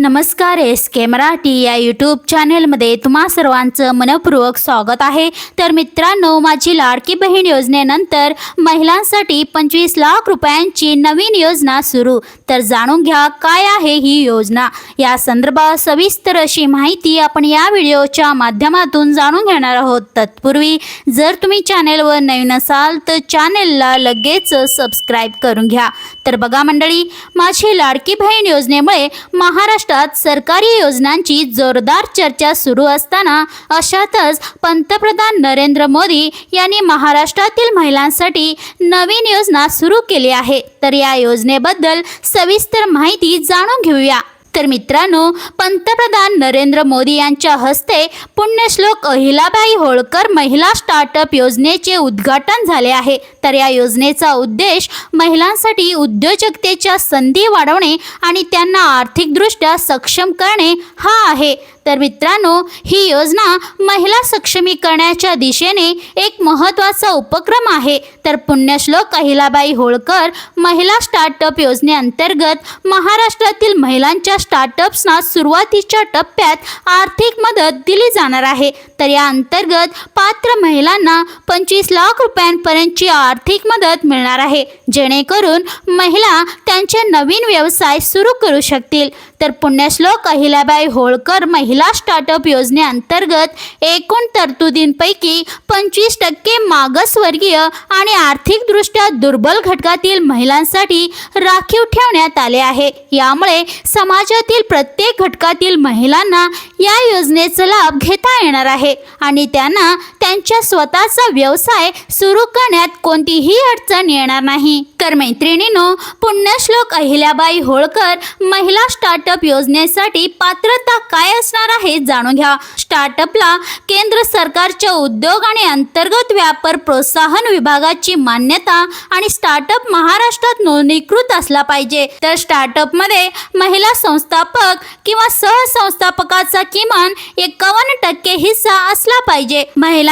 नमस्कार एस के मराठी या यूट्यूब चॅनेलमध्ये तुम्हा सर्वांचं मनपूर्वक स्वागत आहे. तर मित्रांनो माझी लाडकी बहीण योजनेनंतर महिलांसाठी पंचवीस लाख रुपयांची नवीन योजना सुरू. तर जाणून घ्या काय आहे ही योजना. या संदर्भात सविस्तर अशी माहिती आपण या व्हिडिओच्या माध्यमातून जाणून घेणार आहोत. तत्पूर्वी जर तुम्ही चॅनेलवर नवीन असाल तर चॅनेलला लगेच सबस्क्राईब करून घ्या. तर बघा मंडळी माझी लाडकी बहीण योजनेमुळे महाराष्ट्र महाराष्ट्रात सरकारी योजनांची जोरदार चर्चा सुरू असताना अशातच पंतप्रधान नरेंद्र मोदी यांनी महाराष्ट्रातील महिलांसाठी नवीन योजना सुरू केली आहे. तर या योजनेबद्दल सविस्तर माहिती जाणून घेऊया. तर मित्रांनो पंतप्रधान नरेंद्र मोदी यांच्या हस्ते पुण्यश्लोक अहिलाबाई होळकर महिला स्टार्टअप योजनेचे उद्घाटन झाले आहे. तर या योजनेचा उद्देश महिलांसाठी उद्योजकतेच्या संधी वाढवणे आणि त्यांना आर्थिकदृष्ट्या सक्षम करणे हा आहे. तर मित्रांनो ही योजना महिला सक्षमीकरणाच्या दिशेने एक महत्त्वाचा उपक्रम आहे. तर पुण्यश्लोक अहिलाबाई होळकर महिला स्टार्टअप योजनेअंतर्गत महाराष्ट्रातील महिलांच्या स्टार्टअप्सना सुरुवातीच्या टप्प्यात आर्थिक मदत दिली जाणार आहे. तर या अंतर्गत पात्र महिलांना पंचवीस लाख रुपयांपर्यंतची आर्थिक मदत मिळणार आहे. जेणेकरून महिला त्यांचे नवीन व्यवसाय सुरू करू शकतील. तर पुण्यश्लोक अहिल्याबाई होळकर महिला स्टार्टअप योजनेअंतर्गत एकूण तरतुदींपैकी पंचवीस टक्के मागासवर्गीय आणि आर्थिकदृष्ट्या दुर्बल घटकातील महिलांसाठी राखीव ठेवण्यात आले आहे. यामुळे समाजातील प्रत्येक घटकातील महिलांना या योजनेचा लाभ घेता येणार आहे आणि त्यांना त्यांच्या स्वतःचा व्यवसाय सुरू करण्यात कोणतीही अडचण येणार नाही. तर मैत्रिणीनो पुण्यश्लोक अहिल्याबाई होळकर महिला स्टार्टअप योजनेसाठी पात्रता काय असणार आहे जाणून घ्या. स्टार्टअपला केंद्र सरकारच्या उद्योग आणि अंतर्गत व्यापार प्रोत्साहन विभागाची मान्यता आणि स्टार्टअप महाराष्ट्रात नोंदणीकृत असला पाहिजे. तर स्टार्टअपमध्ये महिला संस्थापक किंवा सहसंस्थापकाचा किमान एकावन्न टक्के हिस्सा असला पाहिजे.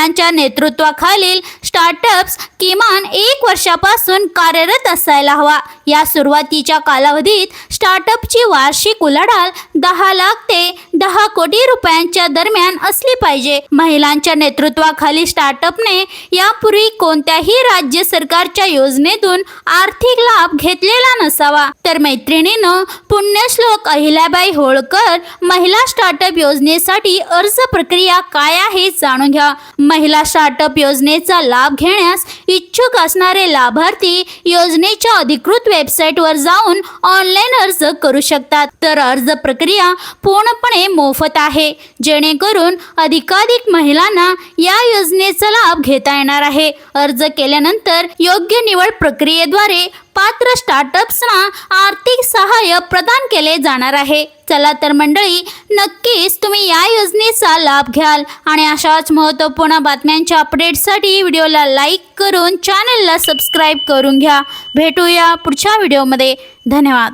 महिलांच्या नेतृत्वाखालील स्टार्टअप्स किमान एक वर्षापासून कार्यरत असायला हवा. या सुरुवातीच्या कालावधीत स्टार्टअपची वार्षिक उलाढाल दहा लाख ते दहा कोटी रुपयांच्या दरम्यान असली पाहिजे. महिलांच्या नेतृत्वाखाली स्टार्टअपने यापूर्वी कोणत्याही राज्य सरकारच्या योजनेतून आर्थिक लाभ घेतलेला नसावा. तर मैत्रिणीनं पुण्यश्लोक अहिल्याबाई होळकर महिला स्टार्टअप योजनेसाठी अर्ज प्रक्रिया काय आहे जाणून घ्या. महिला स्टार्टअप योजनेचा लाभ घेण्यास इच्छुक असणारे लाभार्थी योजनेच्या अधिकृत वेबसाईटवर जाऊन ऑनलाईन अर्ज करू शकतात. तर अर्ज प्रक्रिया पूर्णपणे मोफत आहे. जेणेकरून अधिकाधिक महिलांना या योजनेचा लाभ घेता येणार आहे. अर्ज केल्यानंतर योग्य निवड प्रक्रियेद्वारे पात्र स्टार्टअप्सना आर्थिक सहाय्य प्रदान केले जाणार आहे. चला तर मंडळी नक्कीच तुम्ही या योजनेचा लाभ घ्याल. आणि अशाच महत्त्वपूर्ण बातम्यांच्या अपडेटसाठी व्हिडिओला लाईक करून चॅनलला सबस्क्राईब करून घ्या. भेटूया पुढच्या व्हिडिओमध्ये धन्यवाद.